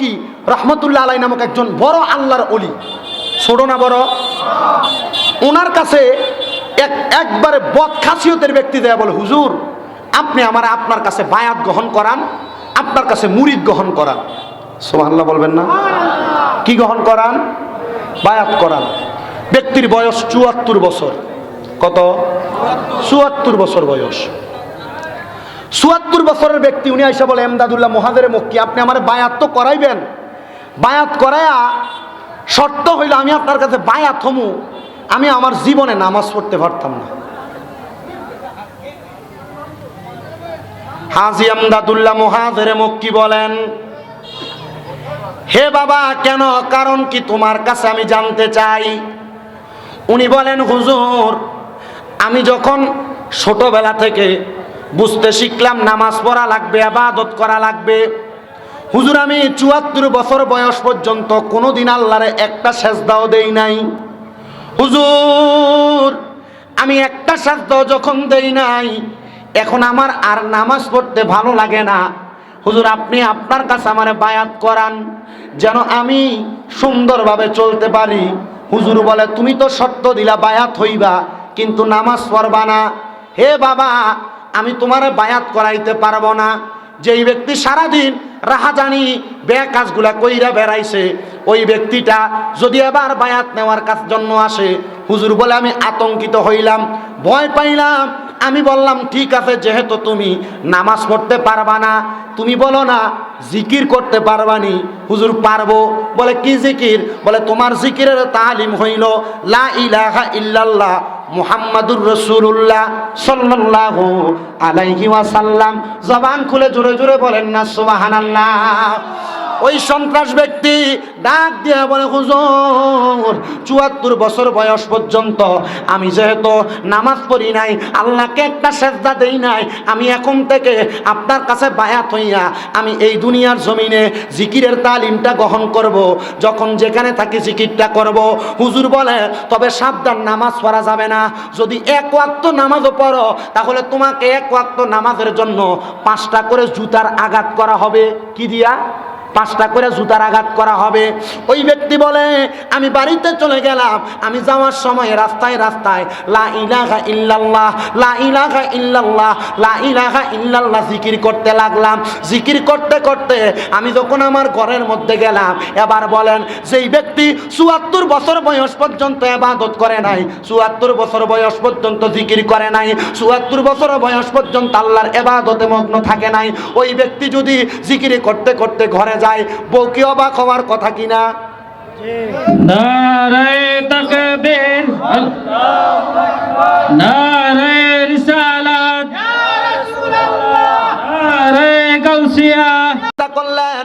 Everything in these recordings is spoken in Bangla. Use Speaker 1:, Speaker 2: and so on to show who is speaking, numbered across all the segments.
Speaker 1: মক্কি রহমতুল্লাহ আলাই নামক একজন বড় আল্লাহর অলি ছোট না বড়? ওনার কাছে এক একবারে বদখাসিয়তের ব্যক্তি দেয়া বলে, হুজুর, আপনি আমার আপনার কাছে বায়াত গ্রহণ করান, আপনার কাছে মুরিদ গ্রহণ করান। সোহান্লা বলবেন না? কি গ্রহণ করান? বায়াত করান। ব্যক্তির বয়স চুয়াত্তর বছর। কত? চুয়াত্তর বছর বয়স। চুয়াত্তর বছরের ব্যক্তি, উনি আইসা বলে, এমদাদুল্লাহ মহাদের মক্কি, আপনি আমার বায়াত তো করাইবেন। বায়াত করাইয়া শর্ত হইল, আমি আপনার কাছে বায়াত হমু, আমি আমার জীবনে নামাজ পড়তে পারতাম না। হাজি আমদাদুল্লাহ মহাদের মক্কি বলেন, হে বাবা, কেন? কারণ কি তোমার কাছে আমি জানতে চাই। উনি বলেন, হুজুর, আমি যখন ছোটবেলা থেকে বুঝতে শিখলাম, নামাজ পড়া লাগবে, আবাদত করা লাগবে। হুজুর, আমি চুয়াত্তর বছর বয়স পর্যন্ত কোনোদিন আল্লাহরে একটা সেজদাও দেই নাই। হুজুর, আমি একটা সেজদাও যখন দেই নাই, এখন আমার আর নামাজ পড়তে ভালো লাগে না। হুজুর, আপনি আপনার কাছে আমার বায়াত করান, যেন আমি সুন্দরভাবে চলতে পারি। হুজুর বলে, তুমি তো শর্ত দিলা, বায়াত হইবা, কিন্তু নামাজ পড়বা না। হে বাবা আমি তোমার বায়াত করাইতে পারব না। যেই ব্যক্তি সারাদিন রাহাজানি বে কাজগুলা কইরা বেড়াইছে, ওই ব্যক্তিটা যদি এবার বায়াত নেওয়ার কাজ জন্য আসে, হুজুর বলে আমি আতঙ্কিত হইলাম, ভয় পাইলাম। আমি বললাম, ঠিক আছে, যেহেতু তুমি নামাজ পড়তে পারবা না, তুমি বলো না, জিকির করতে পারবানি হুজুর, পারব। বলে, কি জিকির? বলে, তোমার জিকিরের তালিম হইল, লা ইলাহা ইল্লাল্লাহ। মুহাম্মাদুর রসুল্লাহ সাল্লাহ আলাইহি ওয়াসাল্লাম। জবান খুলে জোরে জোরে বলেন না সুবহানাল্লাহ। ওই সন্ত্রাস ব্যক্তি ডাক দিয়ে বলে, হুজুর, চুয়াত্তর বছর বয়স পর্যন্ত আমি যেহেতু নামাজ পড়ি নাই, আল্লাহকে একটা সেজদা দেই নাই, আমি এখন থেকে আপনার কাছে বায়াত হইয়া আমি এই দুনিয়ার জমিনে জিকিরের তালিমটা গ্রহণ করব। যখন যেখানে থাকি জিকিরটা করব। হুজুর বলে, তবে সাবধান, নামাজ পড়া যাবে না। যদি এক ওয়াক্ত নামাজও পড়ো, তাহলে তোমাকে এক ওয়াক্ত নামাজের জন্য পাঁচটা করে জুতার আঘাত করা হবে। কি দিয়া? পাঁচটা করে জুতার আঘাত করা হবে। ওই ব্যক্তি বলে, আমি বাড়িতে চলে গেলাম। আমি যাওয়ার সময় রাস্তায় রাস্তায়, লা ইলাহা ইল্লাল্লাহ, লা ইলাহা ইল্লাল্লাহ, লা ইলাহা ইল্লাল্লাহ জিকির করতে লাগলাম। জিকির করতে করতে আমি যখন আমার ঘরের মধ্যে গেলাম, এবার বলেন, যেই ব্যক্তি চুয়াত্তর বছর বয়স পর্যন্ত এবাদত করে নাই, চুয়াত্তর বছর বয়স পর্যন্ত জিকির করে নাই, চুয়াত্তর বছর বয়স পর্যন্ত আল্লাহর এবাদতে মগ্ন থাকে নাই, ওই ব্যক্তি যদি জিকিরি করতে করতে ঘরে যায় বউ কি অবাক হওয়ার কথা কিনা?
Speaker 2: নারায় তাকবীর নারায় রিসালাত নারায় গাউসিয়া
Speaker 1: চিন্তা করলেন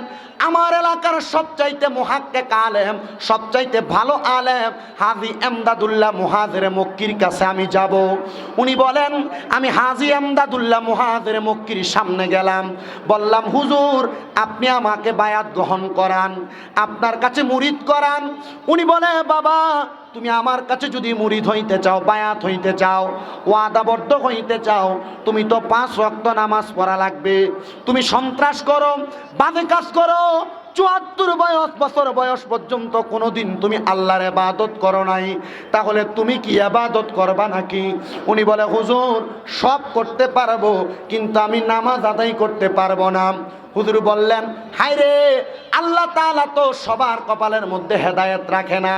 Speaker 1: এলাকার সবচাইতে মুহাক্কেক আলেম, সবচাইতে ভালো আলেম হাজি এমদাদুল্লাহ মুহাজের মক্কির কাছে আমি যাব। উনি বলেন, আমি হাজি এমদাদুল্লাহ মুহাজের মক্কির সামনে গেলাম। বললাম, হুজুর, আপনি আমাকে বায়াত গ্রহণ করান, আপনার কাছে মুরিদ করান। উনি বলে, বাবা, তুমি আমার কাছে যদি মুরিদ হইতে চাও, বায়াত হইতে চাও ওয়াদাবদ্ধ হইতে চাও, তুমি তো পাঁচ রক্ত নামাজ পড়া লাগবে। তুমি সন্ত্রাস করো, বাজে কাজ করো চুয়াত্তর বয়স, বছর বয়স পর্যন্ত কোনোদিন তুমি আল্লাহর এবাদত করো নাই। তাহলে তুমি কি আবাদত করবা নাকি? উনি বলে, হুজুর, সব করতে পারব, কিন্তু আমি নামাজ আদায় করতে পারব না। হুজুর বললেন, হায়রে, আল্লাহ তালা তো সবার কপালের মধ্যে হেদায়েত রাখে না।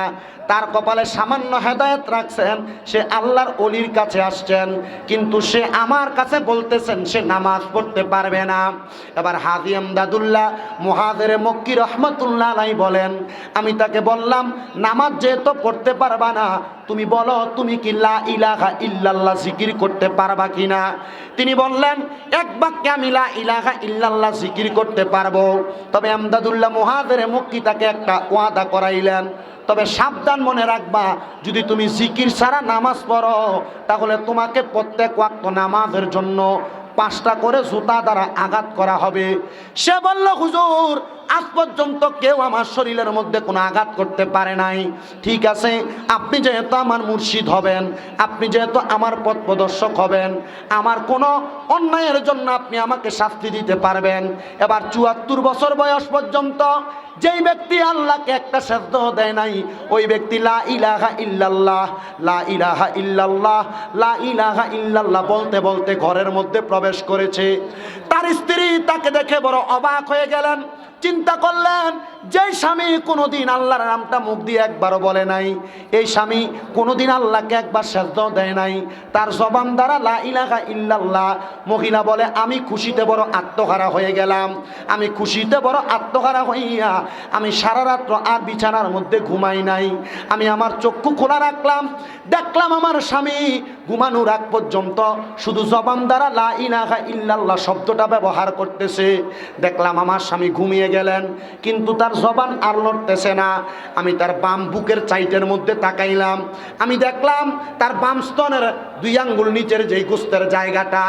Speaker 1: তার কপালে সামান্য হেদায়েত রাখছেন, সে আল্লাহর অলির কাছে আসছেন, কিন্তু সে আমার কাছে বলতেছেন, সে নামাজ পড়তে পারবে না। এবার হাজি আমদাদুল্লাহ মুহাদের মক্কি রহমতুল্লাহ আলাই বলেন, আমি তাকে বললাম, নামাজ যেহেতু পড়তে পারবা না, তুমি বলো, তুমি কি লা ইলাহা ইল্লাল্লাহ জিকির করতে পারবা কিনা? তিনি বললেন, এক বাক্যে আমি লা ইলাহা ইল্লাল্লাহ জিকির করতে পারব। তবে আমদাদুল্লাহ মহাদের মক্কি তাকে একটা ওয়াদা করাইলেন। তবে সাবধান মনে রাখবা, যদি তুমি জিকির সারা নামাজ পড়ো, তাহলে তোমাকে প্রত্যেক ওয়াক্ত নামাজের জন্য পাঁচটা করে জুতা দ্বারা আঘাত করা হবে। সে বলল, হুজুর, আজ পর্যন্ত কেউ আমার শরীরের মধ্যে কোনো আঘাত করতে পারে নাই। ঠিক আছে, আপনি যেহেতু আমার মুর্শিদ হবেন, আপনি যেহেতু আমার পথ প্রদর্শক হবেন, আমার কোনো অন্যায়ের জন্য আপনি আমাকে শাস্তি দিতে পারবেন। এবার চুয়াত্তর বছর বয়স পর্যন্ত যেই ব্যক্তি আল্লাহকে একটা শব্দ দেয় নাই, ওই ব্যক্তি লা ইলাহা ইল্লাল্লাহ, লা ইলাহা ইল্লাল্লাহ, লা ইলাহা ইল্লাল্লাহ বলতে বলতে ঘরের মধ্যে প্রবেশ করেছে। তার স্ত্রী তাকে দেখে বড় অবাক হয়ে গেলেন, চিন্তা করলেন, যেই স্বামী কোনোদিন আল্লাহর নামটা মুখ দিয়ে একবারও বলে নাই, এই স্বামী কোনোদিন আল্লাহকে একবার সেদ্ধ দেয় নাই, তার জবান দ্বারা লা ইলাহা ইল্লাল্লাহ মহিলা বলে, আমি খুশিতে বড় আত্মহারা হয়ে গেলাম, আমি খুশিতে বড় আত্মহারা হইয়া আমি সারা রাত্র আর বিছানার মধ্যে ঘুমাই নাই। আমি আমার চক্ষু খোলা রাখলাম, দেখলাম আমার স্বামী ঘুমানোর আগ পর্যন্ত শুধু জবান দ্বারা লা ইলাহা ইল্লাল্লাহ শব্দটা ব্যবহার করতেছে। দেখলাম আমার স্বামী ঘুমিয়ে গেলেন, কিন্তু তার জবান আর লড়তেছে না। আমি তার বাম বুকের চাইটের মধ্যে তাকাইলাম। আমি দেখলাম তার বাম স্তনের দুই আঙ্গুল নিচের যেই গুস্তের জায়গাটা,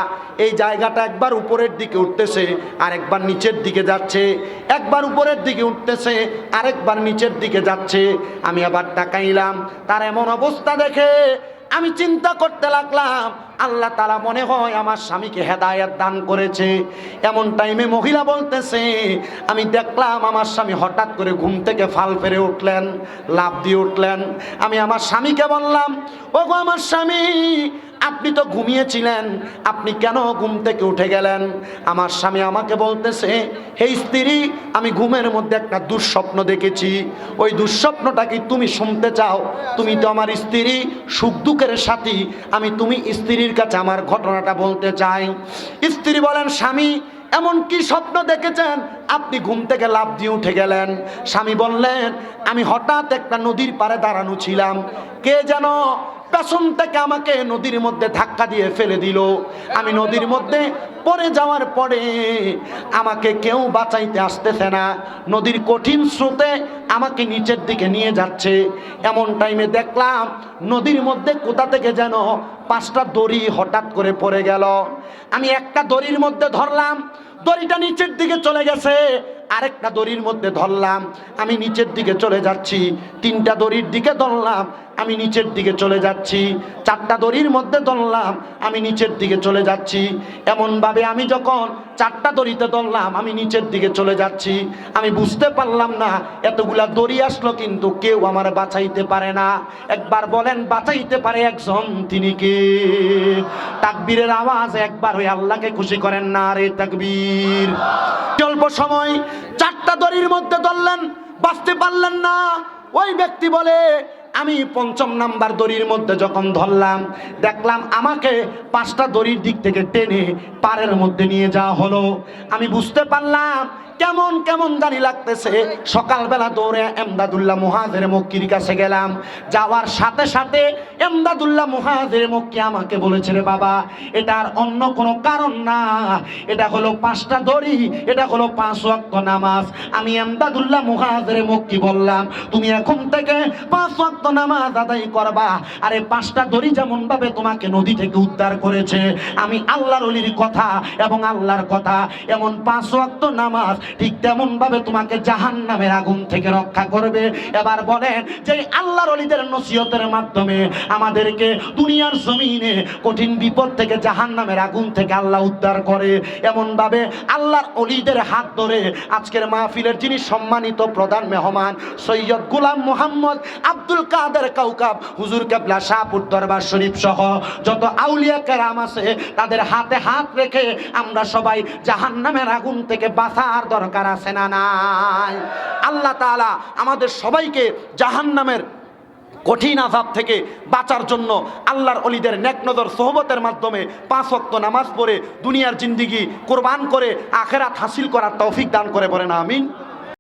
Speaker 1: এই জায়গাটা একবার উপরের দিকে উঠতেছে আর একবার নিচের দিকে যাচ্ছে। একবার উপরের দিকে উঠতেছে আরেকবার নিচের দিকে যাচ্ছে। আমি আবার তাকাইলাম, তার এমন অবস্থা দেখে আমি চিন্তা করতে লাগলাম, আল্লাহ তালা মনে হয় আমার স্বামীকে হেদায়াত দান করেছে। এমন টাইমে মহিলা বলতেছে, আমি দেখলাম আমার স্বামী হঠাৎ করে ঘুম থেকে ফাল ফেরে উঠলেন লাভ দিয়ে উঠলেন। আমি আমার স্বামীকে বললাম ও গো আমার স্বামী আপনি তো ঘুমিয়েছিলেন, আপনি কেন ঘুম থেকে উঠে গেলেন? আমার স্বামী আমাকে বলতেছে, হে স্ত্রী, আমি ঘুমের মধ্যে একটা দুঃস্বপ্ন দেখেছি। ওই দুঃস্বপ্নটা কি তুমি শুনতে চাও? তুমি তো আমার স্ত্রী, সুখ দুঃখের সাথী। আমি তুমি স্ত্রীর কাছে আমার ঘটনাটা বলতে চাই। স্ত্রী বলেন, স্বামী, এমন কি স্বপ্ন দেখেছেন? আপনি ঘুম থেকে লাভ দিয়ে উঠে গেলেন। স্বামী বললেন, আমি হঠাৎ একটা নদীর পাড়ে দাঁড়ানো ছিলাম। কে যেন পেছন থেকে আমাকে নদীর মধ্যে ধাক্কা দিয়ে ফেলে দিল। আমি নদীর মধ্যে পড়ে যাওয়ার পরে আমাকে কেউ বাঁচাইতে আসতেছে না। নদীর কঠিন স্রোতে আমাকে নিচের দিকে নিয়ে যাচ্ছে। এমন টাইমে দেখলাম নদীর মধ্যে কোথা থেকে যেন পাঁচটা দড়ি হঠাৎ করে পড়ে গেল। আমি একটা দড়ির মধ্যে ধরলাম, দড়িটা নিচের দিকে চলে গেছে। আরেকটা দড়ির মধ্যে ধরলাম, আমি নিচের দিকে চলে যাচ্ছি। তিনটা দড়ির দিকে ধরলাম আমি নিচের দিকে চলে যাচ্ছি। চারটা দড়ির মধ্যে ধরলাম, আমি নিচের দিকে চলে যাচ্ছি। এমনভাবে আমি যখন চারটা দড়িতে ধরলাম, আমি নিচের দিকে চলে যাচ্ছি। আমি বুঝতে পারলাম না, এতগুলা দড়ি আসলো কিন্তু কেউ আমার বাঁচাইতে পারে না। একবার বলেন, বাঁচাইতে পারে একজন? তিনি কে? তাকবীরের আওয়াজ একবার হয়ে আল্লাহকে খুশি করেন না রে তাকবীর। অল্প সময় চারটা দড়ির মধ্যে ধরলেন, বাঁচতে পারলেন না। ওই ব্যক্তি বলে আমি পঞ্চম নাম্বার দড়ির মধ্যে যখন ধরলাম, দেখলাম আমাকে পাঁচটা দড়ির দিক থেকে টেনে পাড়ের মধ্যে নিয়ে যাওয়া হলো। আমি বুঝতে পারলাম কেমন কেমন জানি লাগতেছে। সকালবেলা দৌড়ে এমদাদুল্লাহ মুহাজের মক্কির কাছে গেলাম। যাওয়ার সাথে সাথে এমদাদুল্লাহ মুহাজের মক্কি আমাকে বলেছে, রে বাবা এটার অন্য কোনো কারণ না। এটা হলো পাঁচটা দড়ি, এটা হলো পাঁচ ওয়াক্ত নামাজ। আমি এমদাদুল্লাহ মুহাজের মক্কি বললাম, তুমি এখন থেকে পাঁচ ওয়াক্ত নামাজ আদায় করবা। আরে, পাঁচটা দড়ি যেমন ভাবে তোমাকে নদী থেকে উদ্ধার করেছে, আমি আল্লাহর অলির কথা এবং আল্লাহর কথা, এমন পাঁচ ওয়াক্ত নামাজ ঠিক তেমন ভাবে তোমাকে জাহান নামের আগুন থেকে রক্ষা করবে। এবার বলেন যে আল্লাহর অলিদের নসিহতের মাধ্যমে আমাদেরকে দুনিয়ার জমিনে কঠিন বিপদ থেকে জাহান নামের আগুন থেকে আল্লাহ উদ্ধার করে। এমন ভাবে আল্লাহর অলিদের হাত ধরে আজকের মাহফিলের যিনি সম্মানিত প্রধান মেহমান সৈয়দ গুলাম মোহাম্মদ আব্দুল কাদের কাউকাব, হুজুর কেবলা শাহপুর দরবার শরীফ সহ যত আউলিয়া কেরাম আছে, তাদের হাতে হাত রেখে আমরা সবাই জাহান্নামের আগুন থেকে বাঁচার দরকার আছে না নাই? আল্লাহ তালা আমাদের সবাইকে জাহান নামের কঠিন আজাব থেকে বাঁচার জন্য আল্লাহর অলিদের নেকনজর সোহবতের মাধ্যমে পাঁচ অক্ত নামাজ পড়ে দুনিয়ার জিন্দিগি কোরবান করে আখেরাত হাসিল করার তৌফিক দান করে পড়ে না আমিন।